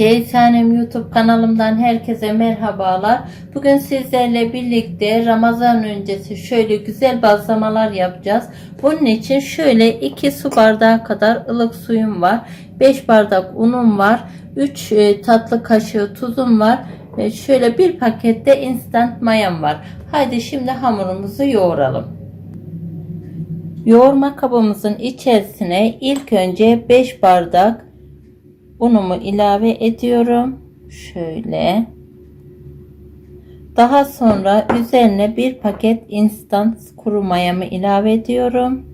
Şeytanem YouTube kanalımdan herkese merhabalar. Bugün sizlerle birlikte Ramazan öncesi şöyle güzel bazlamalar yapacağız. Bunun için şöyle 2 su bardağı kadar ılık suyum var. 5 bardak unum var. 3 tatlı kaşığı tuzum var. Ve şöyle bir pakette instant mayam var. Haydi şimdi hamurumuzu yoğuralım. Yoğurma kabımızın içerisine ilk önce 5 bardak unumu ilave ediyorum. Şöyle. Daha sonra üzerine bir paket instant kuru mayamı ilave ediyorum.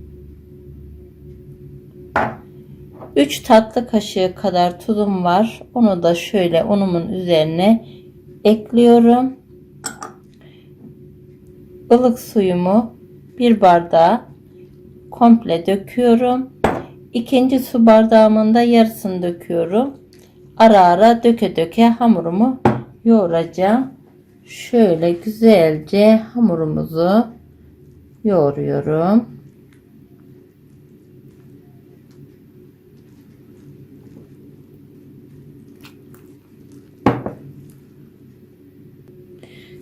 3 tatlı kaşığı kadar tuzum var. Onu da şöyle unumun üzerine ekliyorum. Ilık suyumu bir bardağa komple döküyorum. İkinci su bardağımın da yarısını döküyorum. Ara ara döke döke hamurumu yoğuracağım. Şöyle güzelce hamurumuzu yoğuruyorum.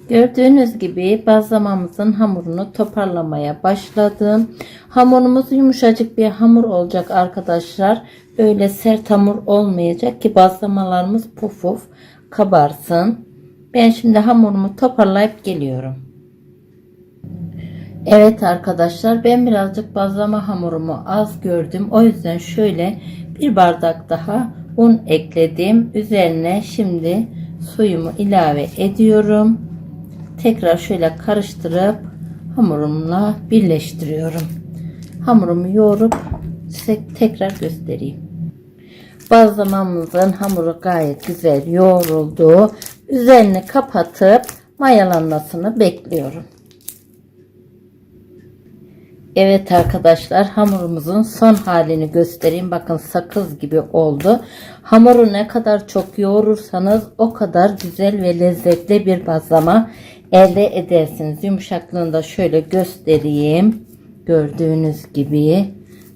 Gördüğünüz gibi bazlamamızın hamurunu toparlamaya başladım. Hamurumuz yumuşacık bir hamur olacak arkadaşlar. Öyle sert hamur olmayacak ki bazlamalarımız puf puf kabarsın. Ben şimdi hamurumu toparlayıp geliyorum. Evet arkadaşlar ben birazcık bazlama hamurumu az gördüm. O yüzden şöyle bir bardak daha un ekledim. Üzerine şimdi suyumu ilave ediyorum tekrar şöyle karıştırıp hamurumla birleştiriyorum. Hamurumu yoğurup size tekrar göstereyim. Bazlamamızın hamuru gayet güzel yoğruldu. Üzerini kapatıp mayalanmasını bekliyorum. Evet arkadaşlar hamurumuzun son halini göstereyim. Bakın sakız gibi oldu. Hamuru ne kadar çok yoğurursanız o kadar güzel ve lezzetli bir bazlama elde edersiniz. Yumuşaklığını da şöyle göstereyim. Gördüğünüz gibi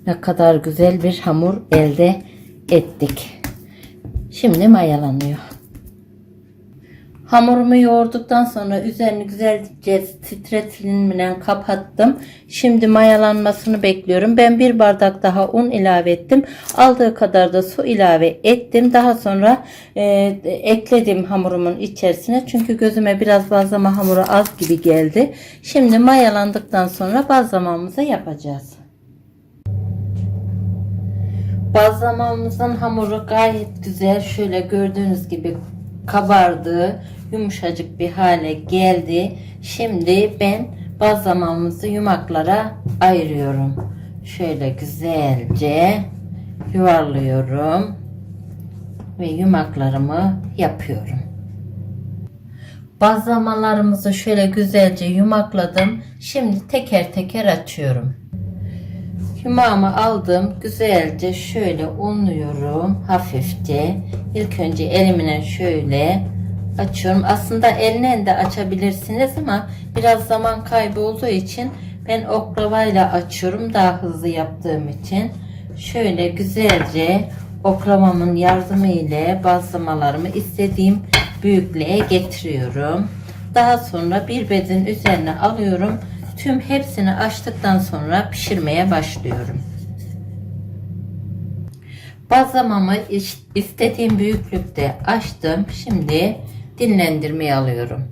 ne kadar güzel bir hamur elde ettik. Şimdi mayalanıyor. Hamurumu yoğurduktan sonra üzerini güzelce streçle kapattım. Şimdi mayalanmasını bekliyorum. Ben bir bardak daha un ilave ettim. Aldığı kadar da su ilave ettim. Daha sonra e, ekledim hamurumun içerisine. Çünkü gözüme biraz bazlama hamuru az gibi geldi. Şimdi mayalandıktan sonra bazlamamızı yapacağız. Bazlamamızın hamuru gayet güzel. Şöyle gördüğünüz gibi kabardı. Yumuşacık bir hale geldi. Şimdi ben bazlamamızı yumaklara ayırıyorum. Şöyle güzelce yuvarlıyorum. Ve yumaklarımı yapıyorum. Bazlamalarımızı şöyle güzelce yumakladım. Şimdi teker teker açıyorum. Yumağımı aldım. Güzelce şöyle unluyorum. Hafifçe. İlk önce elimle şöyle açıyorum. Aslında elle de açabilirsiniz ama biraz zaman kaybı olduğu için ben oklavayla açıyorum. Daha hızlı yaptığım için. Şöyle güzelce oklavamın yardımı ile bazlamalarımı istediğim büyüklüğe getiriyorum. Daha sonra bir bezin üzerine alıyorum Tüm hepsini açtıktan sonra pişirmeye başlıyorum. Bazlamamı istediğim büyüklükte açtım. Şimdi dinlendirmeye alıyorum.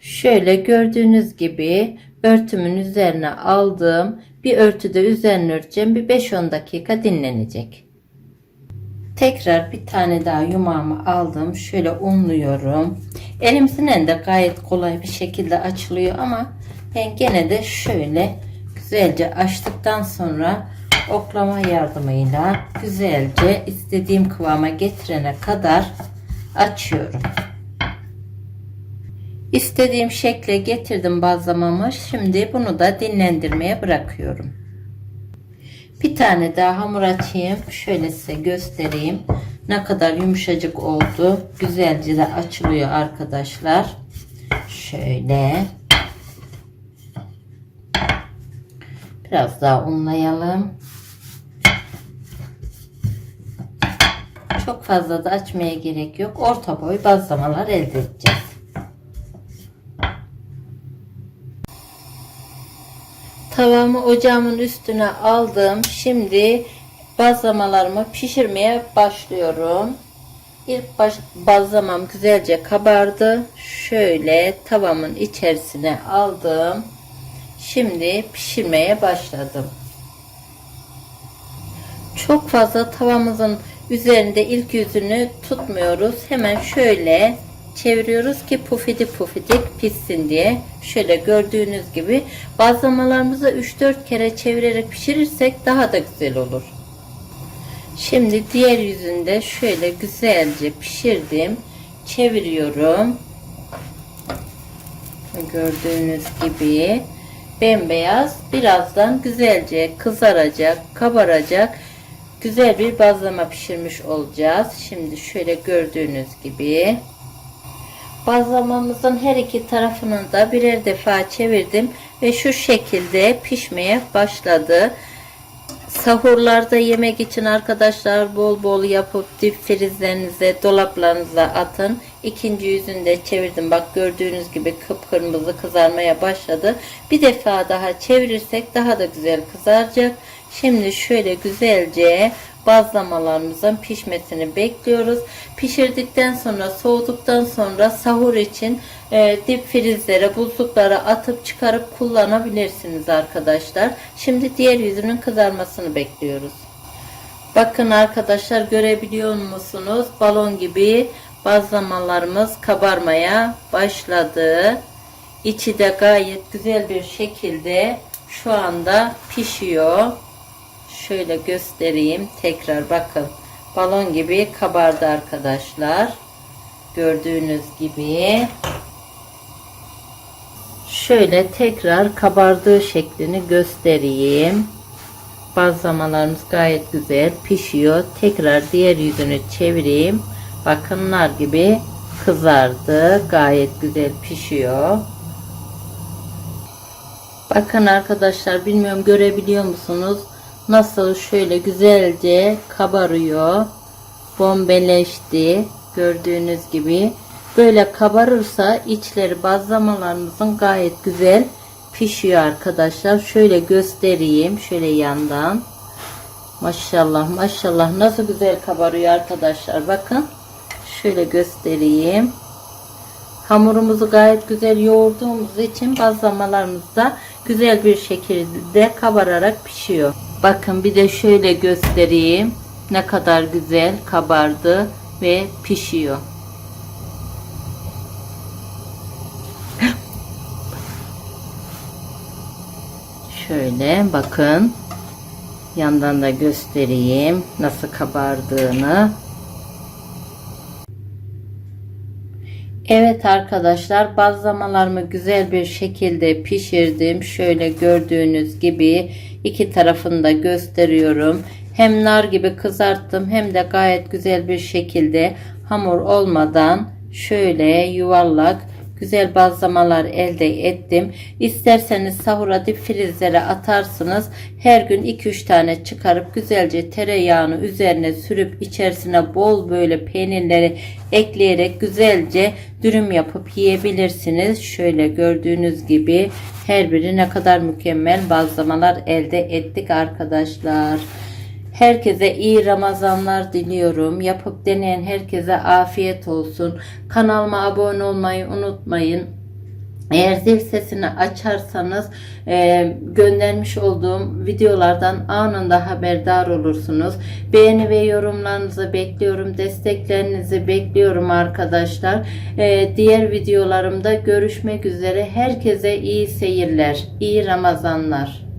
Şöyle gördüğünüz gibi örtümün üzerine aldım. Bir örtüde üzerine örteceğim. Bir 5-10 dakika dinlenecek. Tekrar bir tane daha yumağımı aldım. Şöyle unluyorum. Elimizin de gayet kolay bir şekilde açılıyor ama ben gene de şöyle güzelce açtıktan sonra oklama yardımıyla güzelce istediğim kıvama getirene kadar açıyorum. İstediğim şekle getirdim bazlamamı. Şimdi bunu da dinlendirmeye bırakıyorum. Bir tane daha hamur açayım. Şöyle size göstereyim. Ne kadar yumuşacık oldu. Güzelce de açılıyor arkadaşlar. Şöyle. Biraz daha unlayalım. Çok fazla da açmaya gerek yok. Orta boy bazlamalar elde edeceğiz. Tavamı ocağımın üstüne aldım. Şimdi bazlamalarımı pişirmeye başlıyorum. İlk baş, bazlamam güzelce kabardı. Şöyle tavamın içerisine aldım. Şimdi pişirmeye başladım. Çok fazla tavamızın üzerinde ilk yüzünü tutmuyoruz. Hemen şöyle çeviriyoruz ki pufidi pufidik pişsin diye. Şöyle gördüğünüz gibi bazlamalarımızı 3-4 kere çevirerek pişirirsek daha da güzel olur. Şimdi diğer yüzünde şöyle güzelce pişirdim. Çeviriyorum. Gördüğünüz gibi bembeyaz birazdan güzelce kızaracak, kabaracak. Güzel bir bazlama pişirmiş olacağız. Şimdi şöyle gördüğünüz gibi bazlamamızın her iki tarafını da birer defa çevirdim ve şu şekilde pişmeye başladı. Sahurlarda yemek için arkadaşlar bol bol yapıp dip frizlerinize, dolaplarınıza atın. İkinci yüzünü de çevirdim. Bak gördüğünüz gibi kıpkırmızı kızarmaya başladı. Bir defa daha çevirirsek daha da güzel kızaracak. Şimdi şöyle güzelce bazlamalarımızın pişmesini bekliyoruz. Pişirdikten sonra soğuduktan sonra sahur için e, dip frizlere buzluklara atıp çıkarıp kullanabilirsiniz arkadaşlar. Şimdi diğer yüzünün kızarmasını bekliyoruz. Bakın arkadaşlar görebiliyor musunuz? Balon gibi bazlamalarımız kabarmaya başladı. İçi de gayet güzel bir şekilde şu anda pişiyor. Şöyle göstereyim. Tekrar bakın. Balon gibi kabardı arkadaşlar. Gördüğünüz gibi. Şöyle tekrar kabardığı şeklini göstereyim. Bazlamalarımız gayet güzel pişiyor. Tekrar diğer yüzünü çevireyim. Bakın nar gibi kızardı. Gayet güzel pişiyor. Bakın arkadaşlar bilmiyorum görebiliyor musunuz? Nasıl şöyle güzelce kabarıyor. Bombeleşti. Gördüğünüz gibi. Böyle kabarırsa içleri bazlamalarımızın gayet güzel pişiyor arkadaşlar. Şöyle göstereyim. Şöyle yandan. Maşallah maşallah nasıl güzel kabarıyor arkadaşlar. Bakın. Şöyle göstereyim. Hamurumuzu gayet güzel yoğurduğumuz için bazlamalarımız da güzel bir şekilde kabararak pişiyor. Bakın bir de şöyle göstereyim. Ne kadar güzel kabardı ve pişiyor. Şöyle bakın. Yandan da göstereyim nasıl kabardığını. Evet arkadaşlar bazlamalarımı güzel bir şekilde pişirdim. Şöyle gördüğünüz gibi iki tarafını da gösteriyorum. Hem nar gibi kızarttım hem de gayet güzel bir şekilde hamur olmadan şöyle yuvarlak güzel bazlamalar elde ettim. İsterseniz sahura dip frizlere atarsınız. Her gün 2-3 tane çıkarıp güzelce tereyağını üzerine sürüp içerisine bol böyle peynirleri ekleyerek güzelce dürüm yapıp yiyebilirsiniz. Şöyle gördüğünüz gibi her biri ne kadar mükemmel bazlamalar elde ettik arkadaşlar. Herkese iyi Ramazanlar diliyorum. Yapıp deneyen herkese afiyet olsun. Kanalıma abone olmayı unutmayın. Eğer zil sesini açarsanız e, göndermiş olduğum videolardan anında haberdar olursunuz. Beğeni ve yorumlarınızı bekliyorum. Desteklerinizi bekliyorum arkadaşlar. E, diğer videolarımda görüşmek üzere. Herkese iyi seyirler. iyi Ramazanlar.